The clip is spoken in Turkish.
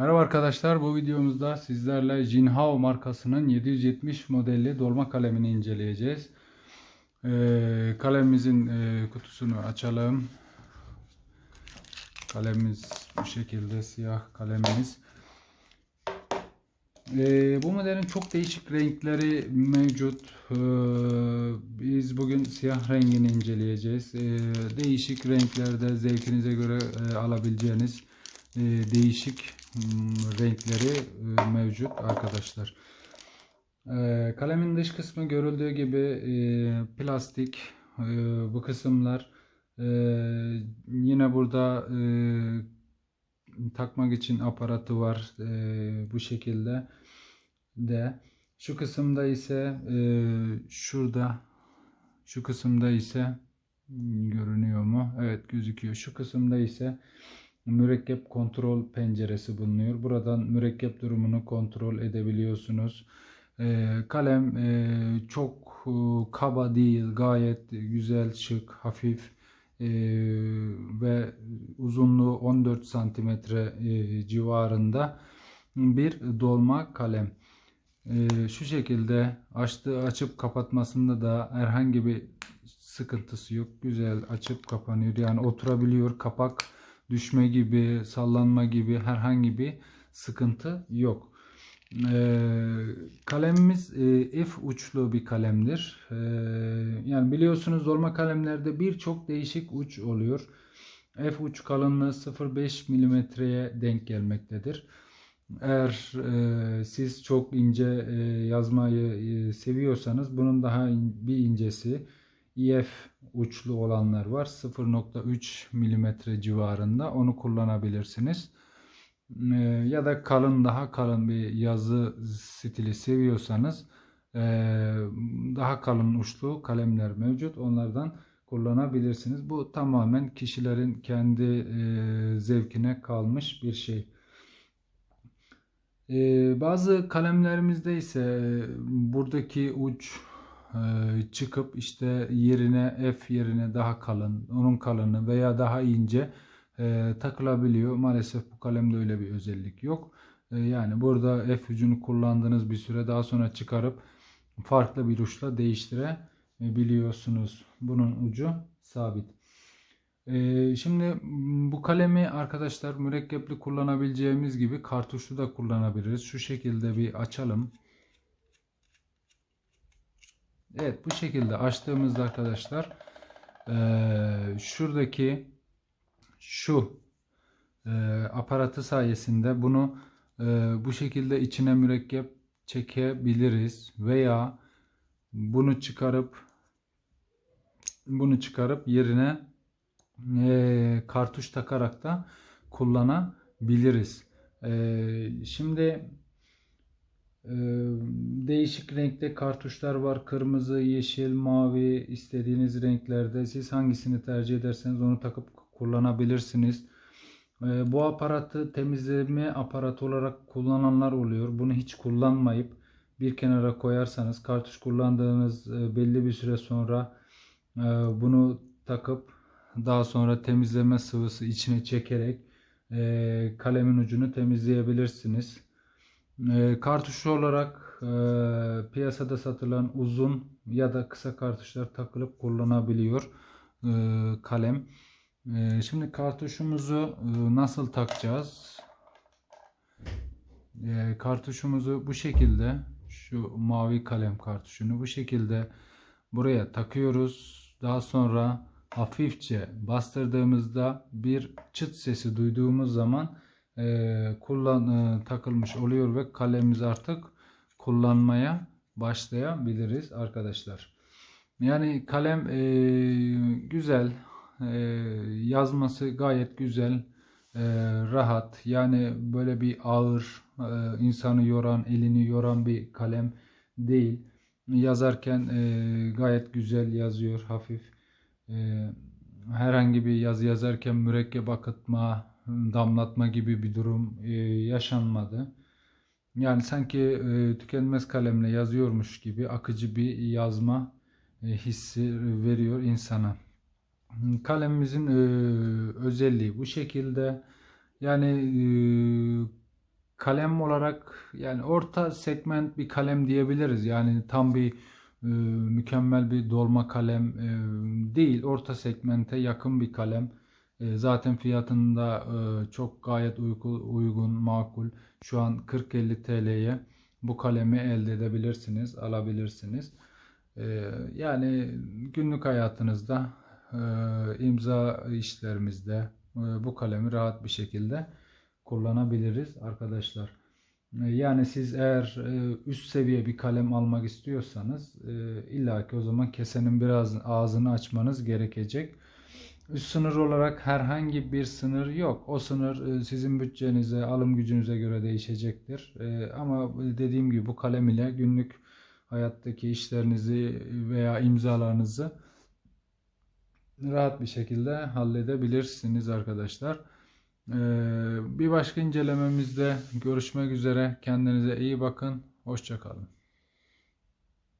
Merhaba arkadaşlar bu videomuzda sizlerle Jinhao markasının 770 modelli dolma kalemini inceleyeceğiz. Ee, kalemimizin e, kutusunu açalım. Kalemimiz bu şekilde siyah kalemimiz. Ee, bu modelin çok değişik renkleri mevcut. Ee, biz bugün siyah rengini inceleyeceğiz. Ee, değişik renklerde zevkinize göre e, alabileceğiniz değişik hmm, renkleri e, mevcut arkadaşlar. Ee, kalemin dış kısmı görüldüğü gibi e, plastik. E, bu kısımlar yine burada takmak için aparatı var bu şekilde de şu kısımda ise şurada şu kısımda ise görünüyor mu? Evet gözüküyor. Şu kısımda ise mürekkep kontrol penceresi bulunuyor. Buradan mürekkep durumunu kontrol edebiliyorsunuz. E, kalem e, çok e, kaba değil, gayet güzel, şık, hafif e, ve uzunluğu 14 santimetre civarında bir dolma kalem. Şu şekilde açtığı açıp kapatmasında da herhangi bir sıkıntısı yok. Güzel açıp kapanıyor. Yani oturabiliyor. Kapak düşme gibi, sallanma gibi herhangi bir sıkıntı yok. Ee, kalemimiz e, F uçlu bir kalemdir. Ee, yani biliyorsunuz dolma kalemlerde birçok değişik uç oluyor. F uç kalınlığı 0.5 milimetreye denk gelmektedir. Eğer e, siz çok ince e, yazmayı e, seviyorsanız bunun daha in, bir incesi EF uçlu olanlar var. 0.3 milimetre civarında onu kullanabilirsiniz. Ee, ya da kalın daha kalın bir yazı stili seviyorsanız e, daha kalın uçlu kalemler mevcut. Onlardan kullanabilirsiniz. Bu tamamen kişilerin kendi e, zevkine kalmış bir şey. Bazı kalemlerimizde ise buradaki uç çıkıp işte yerine F yerine daha kalın, onun kalını veya daha ince e, takılabiliyor. Maalesef bu kalemde öyle bir özellik yok. E, yani burada F ucunu kullandığınız bir süre daha sonra çıkarıp farklı bir uçla değiştirebiliyorsunuz. Bunun ucu sabit. E, şimdi bu kalemi arkadaşlar mürekkepli kullanabileceğimiz gibi kartuşlu da kullanabiliriz. Şu şekilde bir açalım. Evet bu şekilde açtığımızda arkadaşlar e, şuradaki şu e, aparatı sayesinde bunu e, bu şekilde içine mürekkep çekebiliriz veya bunu çıkarıp bunu çıkarıp yerine e, kartuş takarak da kullanabiliriz. E, şimdi değişik renkte kartuşlar var. Kırmızı, yeşil, mavi istediğiniz renklerde. Siz hangisini tercih ederseniz onu takıp kullanabilirsiniz. Bu aparatı temizleme aparatı olarak kullananlar oluyor. Bunu hiç kullanmayıp bir kenara koyarsanız kartuş kullandığınız belli bir süre sonra bunu takıp daha sonra temizleme sıvısı içine çekerek kalemin ucunu temizleyebilirsiniz. Kartuş olarak piyasada satılan uzun ya da kısa kartuşlar takılıp kullanabiliyor kalem. Ee, şimdi kartuşumuzu e, nasıl takacağız? Ee, kartuşumuzu bu şekilde şu mavi kalem kartuşunu bu şekilde buraya takıyoruz. Daha sonra hafifçe bastırdığımızda bir çıt sesi duyduğumuz zaman e, kullan e, takılmış oluyor ve kalemimiz artık kullanmaya başlayabiliriz arkadaşlar. Yani kalem güzel ee, yazması gayet güzel, e, rahat. Yani böyle bir ağır, e, insanı yoran, elini yoran bir kalem değil. Yazarken e, gayet güzel yazıyor, hafif. Herhangi bir yazı yazarken mürekkep akıtma, damlatma gibi bir durum yaşanmadı. Yani sanki tükenmez kalemle yazıyormuş gibi akıcı bir yazma hissi veriyor insana. Kalemimizin e, özelliği bu şekilde. Yani e, kalem olarak yani orta segment bir kalem diyebiliriz. Yani tam bir e, mükemmel bir dolma kalem e, değil. Orta segmente yakın bir kalem. E, zaten fiyatında e, çok gayet uygun, makul. Şu an 40-50 TL'ye bu kalemi elde edebilirsiniz, alabilirsiniz. E, yani günlük hayatınızda, e, imza işlerimizde e, bu kalemi rahat bir şekilde kullanabiliriz arkadaşlar. E, Yani siz eğer üst seviye bir kalem almak istiyorsanız e, illaki o zaman kesenin biraz ağzını açmanız gerekecek. Üst sınır olarak herhangi bir sınır yok. O sınır e, sizin bütçenize, alım gücünüze göre değişecektir. E, Ama dediğim gibi bu kalem ile günlük hayattaki işlerinizi veya imzalarınızı rahat bir şekilde halledebilirsiniz arkadaşlar. Ee, bir başka incelememizde görüşmek üzere. Kendinize iyi bakın. Hoşça kalın.